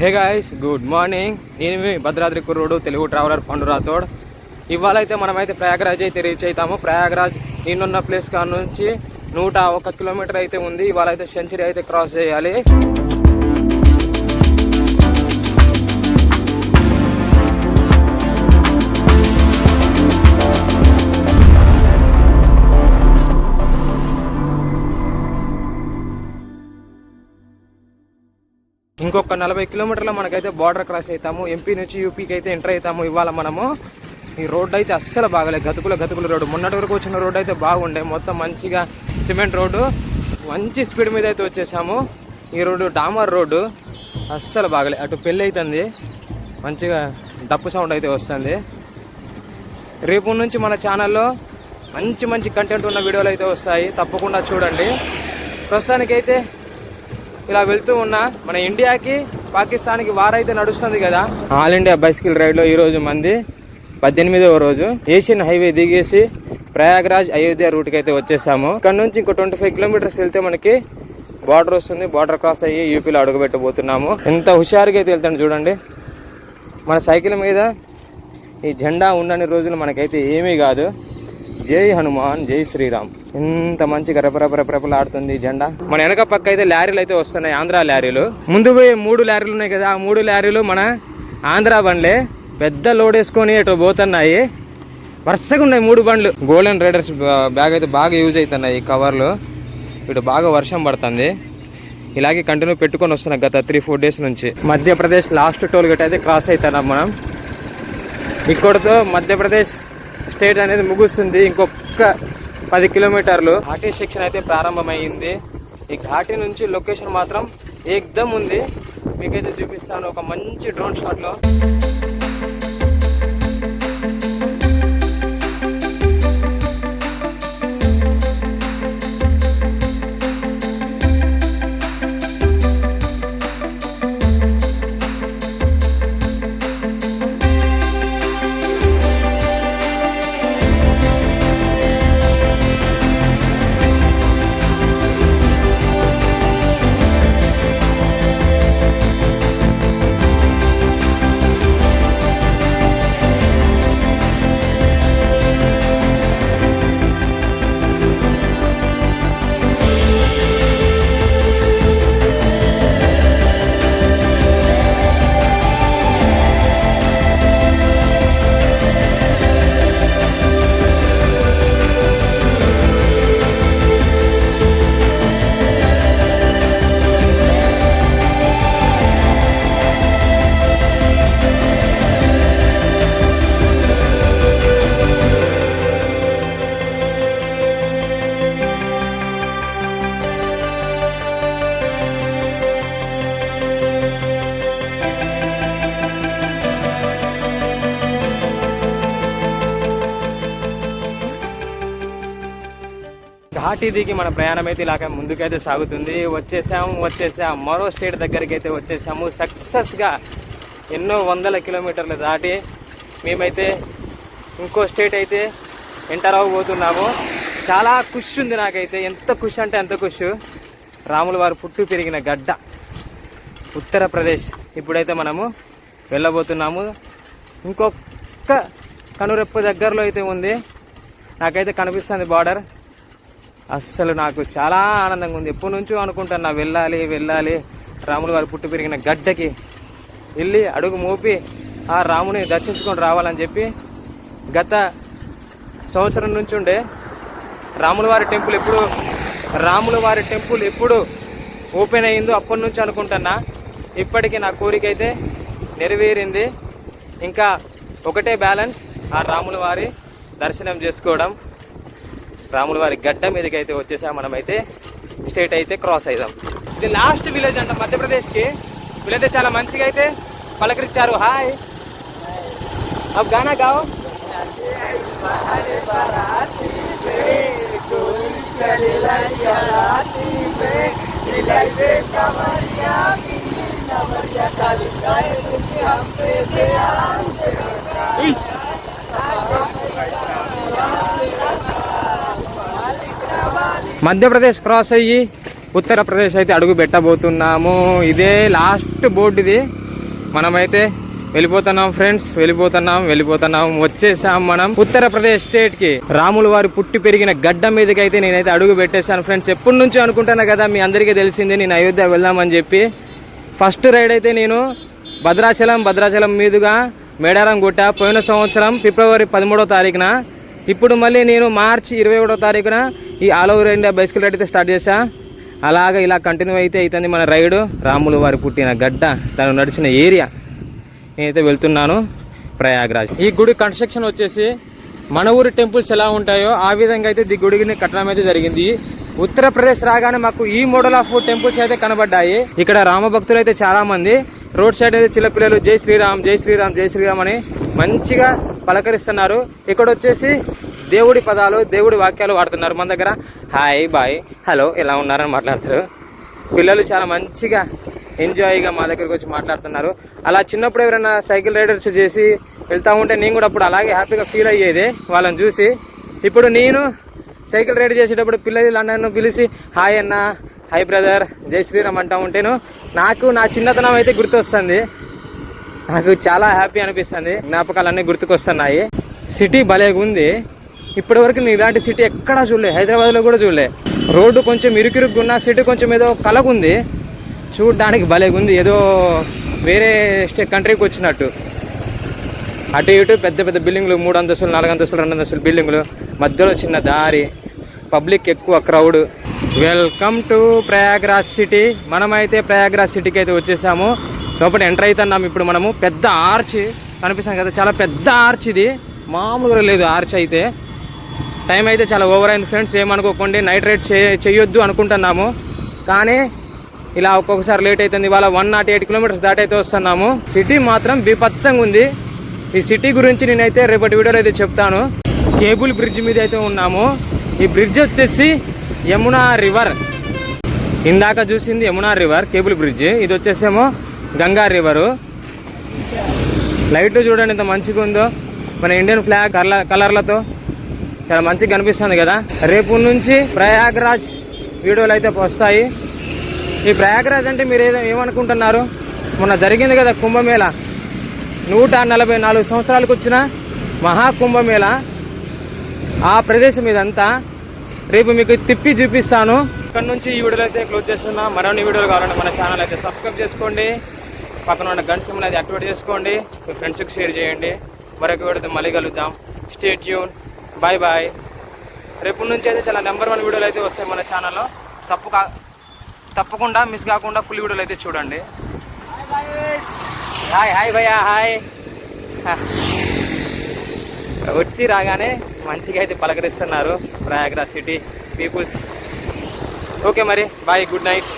Hey guys good morning నేను Bhadradri కుర్రుడు Telugu traveller పండు రాథోడ్. ఇవాళ అయితే మనమైతే ప్రయాగరాజ్ అయితే రీచ్ అవుతాము ప్రయాగరాజ్ నేనున్న ప్లేస్ కాడ నుంచి నూట ఒక కిలోమీటర్ అయితే ఉంది. ఇవాళ అయితే సెంచరీ అయితే క్రాస్ చేయాలి. ఇంకొక నలభై కిలోమీటర్ల మనకైతే బార్డర్ క్రాస్ అవుతాము ఎంపీ నుంచి యూపీకి అయితే ఎంటర్ అవుతాము ఇవాళ మనము. ఈ రోడ్డు అయితే అస్సలు బాగలేదు. గతుకుల గతుకుల రోడ్డు. మొన్నటి వరకు వచ్చిన రోడ్డు అయితే బాగుండే. మొత్తం మంచిగా సిమెంట్ రోడ్డు. మంచి స్పీడ్ మీద అయితే వచ్చేసాము. ఈ రోడ్డు డామర్ రోడ్డు. అస్సలు బాగలే అటు పెళ్ళి అవుతుంది మంచిగా డప్పు సౌండ్ అయితే వస్తుంది. రేపు నుంచి మన ఛానల్లో మంచి మంచి కంటెంట్ ఉన్న వీడియోలు అయితే వస్తాయి. తప్పకుండా చూడండి. ప్రస్తుతానికైతే ఇలా వెళ్తూ ఉన్నా మన ఇండియాకి పాకిస్తాన్కి వారైతే నడుస్తుంది కదా. ఆల్ ఇండియా బైసికల్ రైడ్లో ఈ రోజు మంది పద్దెనిమిదవ రోజు. ఏషియన్ హైవే దిగేసి ప్రయాగ్రాజ్ అయోధ్య రూట్కి అయితే వచ్చేసాము. ఇక్కడ నుంచి ఇంకో ట్వంటీ ఫైవ్ కిలోమీటర్స్ వెళ్తే మనకి బార్డర్ వస్తుంది. బార్డర్ క్రాస్ అయ్యి యూపీలో అడుగుపెట్టబోతున్నాము. ఎంత హుషారుగా అయితే వెళ్తాను చూడండి. మన సైకిల్ మీద ఈ జెండా ఉండని రోజులు మనకైతే ఏమీ కాదు. జై హనుమాన్ జై శ్రీరామ్. ఎంత మంచిగా రెపరెప ఆడుతుంది ఈ జెండా. మన వెనక పక్క అయితే లారీలు అయితే వస్తున్నాయి ఆంధ్ర లారీలు. ముందు పోయి మూడు లారీలు ఉన్నాయి కదా ఆ మూడు లారీలు మన ఆంధ్ర బండ్లే. పెద్ద లోడ్ వేసుకొని ఇటు పోతున్నాయి? వరుసగా ఉన్నాయి మూడు బండ్లు. గోల్డెన్ రైడర్స్ బ్యాగ్ అయితే బాగా యూజ్ అవుతున్నాయి ఈ కవర్లు ఇటు బాగా వర్షం పడుతుంది. ఇలాగే కంటిన్యూ పెట్టుకొని వస్తున్నాం గత త్రీ ఫోర్ డేస్ నుంచి. మధ్యప్రదేశ్ లాస్ట్ టోల్ గేట్ అయితే క్రాస్ అవుతున్నాం మనం. ఇక్కడతో మధ్యప్రదేశ్ స్టేట్ అనేది ముగుస్తుంది. ఇంకొక పది కిలోమీటర్లు. ఘాటీ సెక్షన్ అయితే ప్రారంభమైంది. ఈ ఘాటీ నుంచి లొకేషన్ మాత్రం ఏకదమ్ ఉంది. మీకైతే చూపిస్తాను ఒక మంచి డ్రోన్ షాట్లో. ఘాటీ దిగి మన ప్రయాణం అయితే ఇలాగ ముందుకైతే సాగుతుంది. వచ్చేసాము వచ్చేసాం. మరో స్టేట్ దగ్గరికి అయితే వచ్చేసాము. సక్సెస్గా ఎన్నో వందల కిలోమీటర్లు దాటి మేమైతే ఇంకో స్టేట్ అయితే ఎంటర్ అవ్వబోతున్నాము. చాలా ఖుషి ఉంది నాకైతే. ఎంత ఖుషి అంటే ఎంత ఖుషి. రాముల వారు పుట్టు పెరిగిన గడ్డ. ఉత్తరప్రదేశ్. ఇప్పుడైతే మనము వెళ్ళబోతున్నాము. ఇంకొక కనురెప్ప దగ్గరలో అయితే ఉంది. నాకైతే కనిపిస్తుంది బార్డర్. అస్సలు నాకు చాలా ఆనందంగా ఉంది. ఎప్పటి నుంచో అనుకుంటున్నా వెళ్ళాలి వెళ్ళాలి. రాములు గారు పుట్టి పెరిగిన గడ్డకి వెళ్ళి అడుగు మోపి ఆ రాముని దర్శించుకొని రావాలని చెప్పి గత సంవత్సరం నుంచి ఉండే రాముల వారి టెంపుల్ ఎప్పుడు రాముల వారి టెంపుల్ ఎప్పుడు ఓపెన్ అయ్యిందో అప్పటి నుంచి అనుకుంటున్నా. ఇప్పటికీ నా కోరిక అయితే నెరవేరింది. ఇంకా ఒకటే బ్యాలెన్స్ ఆ రాముల వారి దర్శనం చేసుకోవడం. రాముల వారి గడ్డ మీదకి అయితే వచ్చేసా మనమైతే స్టేట్ అయితే క్రాస్ అయిదాం. ఇది లాస్ట్ విలేజ్ అంట మధ్యప్రదేశ్కి. వీళ్ళైతే చాలా మంచిగా అయితే పలకరించారు. హాయ్. అబ్ గానా గావ్. ఉయ్. మధ్యప్రదేశ్ క్రాస్ అయ్యి ఉత్తరప్రదేశ్ అయితే అడుగు పెట్టబోతున్నాము. ఇదే లాస్ట్ బోర్డు ఇది. మనమైతే వెళ్ళిపోతున్నాం ఫ్రెండ్స్ వెళ్ళిపోతున్నాం వెళ్ళిపోతున్నాం వచ్చేసాం మనం ఉత్తరప్రదేశ్ స్టేట్కి. రాముల వారు పుట్టి పెరిగిన గడ్డ మీదకి అయితే నేనైతే అడుగు పెట్టేశాను ఫ్రెండ్స్ ఎప్పటి నుంచో అనుకుంటాను కదా మీ అందరికీ తెలిసింది నేను అయోధ్య వెళ్దామని చెప్పి. ఫస్ట్ రైడ్ అయితే నేను భద్రాచలం భద్రాచలం మీదుగా మేడారం గుట్ట పోయిన సంవత్సరం ఫిబ్రవరి పదమూడో తారీఖున ఇప్పుడు మళ్ళీ నేను మార్చి ఇరవై ఒకటో తారీఖున ఈ all over India bicycle ride అయితే స్టార్ట్ చేశా. అలాగా ఇలా కంటిన్యూ అయితే అవుతుంది మన రైడు. రాములు వారి పుట్టిన గడ్డ తను నడిచిన ఏరియా. నేనైతే వెళ్తున్నాను ప్రయాగ్రాజ్. ఈ గుడి కన్స్ట్రక్షన్ వచ్చేసి మన ఊరి టెంపుల్స్ ఎలా ఉంటాయో ఆ విధంగా అయితే ఈ గుడిని కట్టడం అయితే జరిగింది. ఉత్తరప్రదేశ్ రాగానే మాకు ఈ మోడల్ ఆఫ్ టెంపుల్స్ అయితే కనబడ్డాయి. ఇక్కడ రామభక్తులు అయితే చాలామంది. రోడ్ సైడ్ అయితే చిన్నపిల్లలు జై శ్రీరామ్ జై శ్రీరామ్ జై శ్రీరామ్ అని మంచిగా పలకరిస్తున్నారు. ఇక్కడ వచ్చేసి దేవుడి పదాలు దేవుడి వాక్యాలు వాడుతున్నారు మన దగ్గర. హాయ్ బాయ్ హలో ఎలా ఉన్నారని మాట్లాడతారు. పిల్లలు చాలా మంచిగా ఎంజాయ్గా మా దగ్గరకు వచ్చి మాట్లాడుతున్నారు. అలా చిన్నప్పుడు ఎవరైనా సైకిల్ రైడర్స్ చేసి వెళ్తూ ఉంటే నేను కూడా అప్పుడు అలాగే హ్యాపీగా ఫీల్ అయ్యేది. వాళ్ళని చూసి ఇప్పుడు నేను సైకిల్ రైడ్ చేసేటప్పుడు పిల్లలు నన్ను పిలిచి హాయ్ అన్న హాయ్ బ్రదర్ జై శ్రీరామ్ అంటా ఉంటేను నాకు నా చిన్నతనం అయితే గుర్తొస్తుంది. నాకు చాలా హ్యాపీ అనిపిస్తుంది. జ్ఞాపకాలన్నీ గుర్తుకొస్తున్నాయి. సిటీ భలేగా ఉంది. ఇప్పటి వరకు నేను ఇలాంటి సిటీ ఎక్కడా చూడలే. హైదరాబాద్లో కూడా చూడలే. రోడ్డు కొంచెం ఇరుకిరుగ్గున్న సిటీ కొంచెం ఏదో కలగుంది. చూడడానికి భలేగా ఉంది. ఏదో వేరే స్టే కంట్రీకి వచ్చినట్టు. అటు ఇటు పెద్ద పెద్ద బిల్డింగ్లు మూడు అంతస్తులు నాలుగు అంతస్తులు రెండు అంతస్తులు బిల్డింగ్లు మధ్యలో చిన్న దారి. పబ్లిక్ ఎక్కువ crowd. Welcome to Prayagraj city మనమైతే ప్రయాగ్రాజ్ సిటీకి అయితే వచ్చేసాము. లోపల ఎంటర్ అవుతున్నాం ఇప్పుడు మనము. పెద్ద ఆర్చ్ కనిపిస్తాం కదా. చాలా పెద్ద ఆర్చ్ ఇది. మామూలుగా లేదు ఆర్చ్ అయితే. టైం అయితే చాలా ఓవర్ అయింది ఫ్రెండ్స్ ఏమనుకోకండి. నైట్ రైడ్ చే చేయొద్దు అనుకుంటున్నాము. కానీ ఇలా ఒక్కొక్కసారి లేట్ అవుతుంది ఇవాళ వన్ నాట్ ఎయిట్ కిలోమీటర్స్ దాటైతే వస్తున్నాము. సిటీ మాత్రం బీభత్సంగా ఉంది. ఈ సిటీ గురించి నేనైతే రేపటి వీడియోలో అయితే చెప్తాను. కేబుల్ బ్రిడ్జ్ మీద అయితే ఉన్నాము. ఈ బ్రిడ్జ్ వచ్చేసి యమునా రివర్. ఇందాక చూసింది యమునా రివర్ కేబుల్ బ్రిడ్జ్. ఇది వచ్చేసేమో గంగా రివరు. లైట్లు చూడండి ఎంత మంచిగా ఉందో. మన ఇండియన్ ఫ్లాగ్ కలర్ కలర్లతో చాలా మంచిగా కనిపిస్తుంది కదా. రేపు నుంచి ప్రయాగ్రాజ్ వీడియోలు అయితే వస్తాయి. ఈ ప్రయాగ్రాజ్ అంటే మీరు ఏదో ఏమనుకుంటున్నారు? మొన్న జరిగింది కదా కుంభమేళ. నూట నలభై నాలుగు సంవత్సరాలకు వచ్చిన మహాకుంభమేళ. ఆ ప్రదేశం ఇదంతా రేపు మీకు తిప్పి చూపిస్తాను. ఇక్కడ నుంచి ఈ వీడియోలో అయితే క్లోజ్ చేస్తున్నా. మరిన్ని వీడియోలు కావాలంటే మన ఛానల్ అయితే సబ్స్క్రైబ్ చేసుకోండి. పక్కన ఉన్న గంట అనేది అయితే యాక్టివేట్ చేసుకోండి. మీ ఫ్రెండ్స్కి షేర్ చేయండి. మరొక వీడియోతో మళ్ళీ కలుద్దాం. స్టే ట్యూన్ బాయ్ బాయ్ రేపు నుంచి అయితే చాలా నెంబర్ వన్ వీడియోలు అయితే వస్తాయి మన ఛానల్లో తప్పు కా తప్పకుండా మిస్ కాకుండా ఫుల్ వీడియోలు అయితే చూడండి. హాయ్ హాయ్ భయ్యా హాయ్ వచ్చి రాగానే మంచిగా అయితే పలకరిస్తున్నారు ప్రయాగ్రా సిటీ పీపుల్స్. ఓకే మరి బాయ్ గుడ్ నైట్